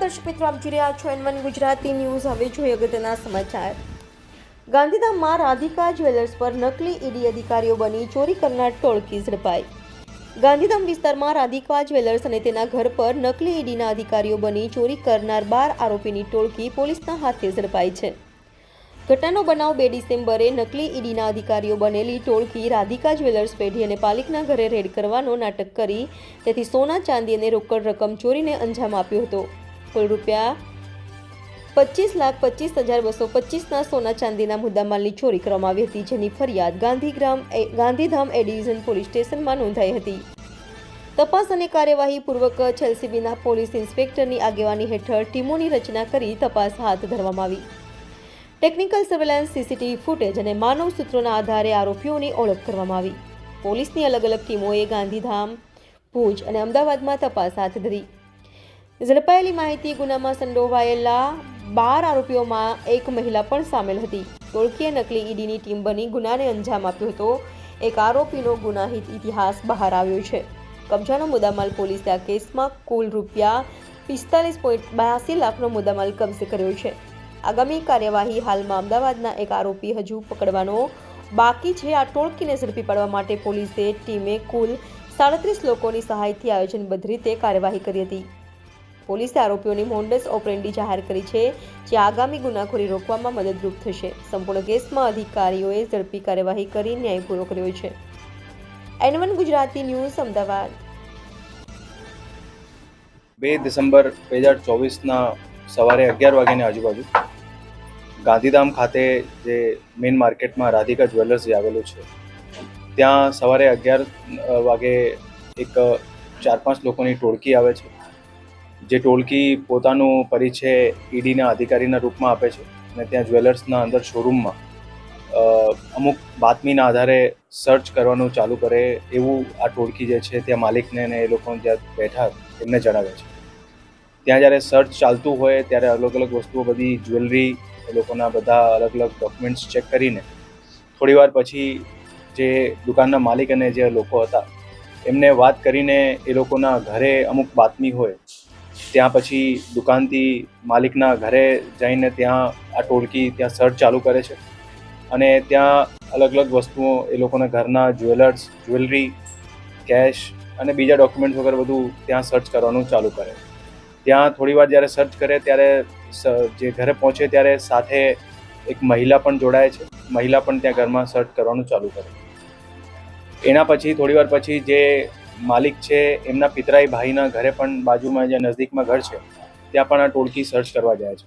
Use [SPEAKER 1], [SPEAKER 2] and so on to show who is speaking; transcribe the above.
[SPEAKER 1] દર્શક મિત્રો, આપ જોઈ રહ્યા છો એન ગુજરાતી ન્યૂઝ. હવે જોઈએ અગત્યના સમાચાર. ગાંધીધામમાં રાધિકા જ્વેલર્સ પર નકલી ઈડી અધિકારીઓ બની ચોરી કરનાર ટોળકી ઝડપાઈ. ગાંધીધામ વિસ્તારમાં રાધિકા જ્વેલર્સ અને તેના ઘર પર નકલી ઈડીના અધિકારીઓ બની ચોરી કરનાર બાર આરોપીની ટોળકી પોલીસના હાથે ઝડપાઈ છે. ઘટનાનો બનાવ બે ડિસેમ્બરે નકલી ઈડીના અધિકારીઓ બનેલી ટોળકી રાધિકા જ્વેલર્સ પેઢી અને પાલિકના ઘરે રેડ કરવાનો નાટક કરી, તેથી સોના ચાંદી અને રોકડ રકમ ચોરીને અંજામ આપ્યો હતો. કુલ રૂપિયા પચીસ લાખ પચીસ હજાર બસો પચીસના સોના ચાંદીના મુદ્દામાલની ચોરી કરવામાં આવી હતી, જેની ફરિયાદ ગાંધીગ્રામ ગાંધીધામ એ પોલીસ સ્ટેશનમાં નોંધાઈ હતી. તપાસ અને કાર્યવાહી પૂર્વક છેલ્સીબીના પોલીસ ઇન્સ્પેક્ટરની આગેવાની હેઠળ ટીમોની રચના કરી તપાસ હાથ ધરવામાં આવી. ટેકનિકલ સર્વેલન્સ સીસીટીવી ફૂટેજ અને માનવ સૂત્રોના આધારે આરોપીઓની ઓળખ કરવામાં આવી. પોલીસની અલગ અલગ ટીમોએ ગાંધીધામ, ભુજ અને અમદાવાદમાં તપાસ હાથ ધરી. ઝડપાયેલી માહિતી ગુનામાં સંડોવાયેલા બાર આરોપીઓમાં એક મહિલા પણ સામેલ હતી. ટોળકીએ નકલી ઈડીની ટીમ બની ગુનાને અંજામ આપ્યો હતો. એક આરોપીનો ગુનાહિત ઇતિહાસ બહાર આવ્યો છે. કબજાનો મુદ્દામાલ પોલીસે આ કેસમાં કુલ રૂપિયા પિસ્તાલીસ પોઈન્ટ બ્યાસી લાખનો મુદ્દામાલ કબજે કર્યો છે. આગામી કાર્યવાહી હાલમાં અમદાવાદના એક આરોપી હજુ પકડવાનો બાકી છે. આ ટોળકીને ઝડપી પાડવા માટે પોલીસે ટીમે કુલ સાડત્રીસ લોકોની સહાયથી આયોજનબદ્ધ રીતે કાર્યવાહી કરી હતી. પોલીસે આરોપીઓની મોન્ડસ ઓપરેન્ડી જાહેર કરી છે, જે આગામી ગુનાખોરી રોકવામાં મદદરૂપ થશે. સંપૂર્ણ કેસમાં અધિકારીઓએ ઝડપી કાર્યવાહી કરી ન્યાય પૂરો કર્યો છે. N one Gujarati news, Ahmedabad.
[SPEAKER 2] બે ડિસેમ્બર બે હજાર ચોવીસના સવારે અગિયાર વાગ્યાની આજુબાજુ ગાંધીધામ ખાતે જે મેઇન માર્કેટમાં રાધિકા જ્વેલર્સ જે આવેલું છે, ત્યાં સવારે અગિયાર વાગે એક ચાર, પાંચ લોકોની ટોળકી આવે છે. જે ટોળકી પોતાનું પરિચય ઈડીના અધિકારીના રૂપમાં આપે છે અને ત્યાં જ્વેલર્સના અંદર શોરૂમમાં અમુક બાતમીના આધારે સર્ચ કરવાનું ચાલુ કરે એવું આ ટોળકી જે છે ત્યાં માલિકને ને એ લોકો જ્યાં બેઠા એમને જણાવે છે. ત્યાં જ્યારે સર્ચ ચાલતું હોય ત્યારે અલગ અલગ વસ્તુઓ બધી જ્વેલરી એ લોકોના બધા અલગ અલગ ડોક્યુમેન્ટ્સ ચેક કરીને થોડીવાર પછી જે દુકાનના માલિક અને જે લોકો હતા, એમને વાત કરીને એ લોકોના ઘરે અમુક બાતમી હોય, ત્યાં પછી દુકાનથી માલિકના ઘરે જઈને ત્યાં આ ટોળકી ત્યાં સર્ચ ચાલુ કરે છે અને ત્યાં અલગ અલગ વસ્તુઓ એ લોકોના ઘરના જ્વેલર્સ જ્વેલરી કેશ અને બીજા ડોક્યુમેન્ટ્સ વગર બધું ત્યાં સર્ચ કરવાનું ચાલુ કરે. ત્યાં થોડી વાર જ્યારે સર્ચ કરે ત્યારે જે ઘરે પહોંચે ત્યારે સાથે એક મહિલા પણ જોડાય છે. મહિલા પણ ત્યાં ઘરમાં સર્ચ કરવાનું ચાલુ કરે. એના પછી, થોડી વાર પછી જે માલિક છે, એમના પિતરાઈ ભાઈના ઘરે પણ બાજુમાં જે નજદીકમાં ઘર છે, ત્યાં પણ આ ટોળકી સર્ચ કરવા જાય છે.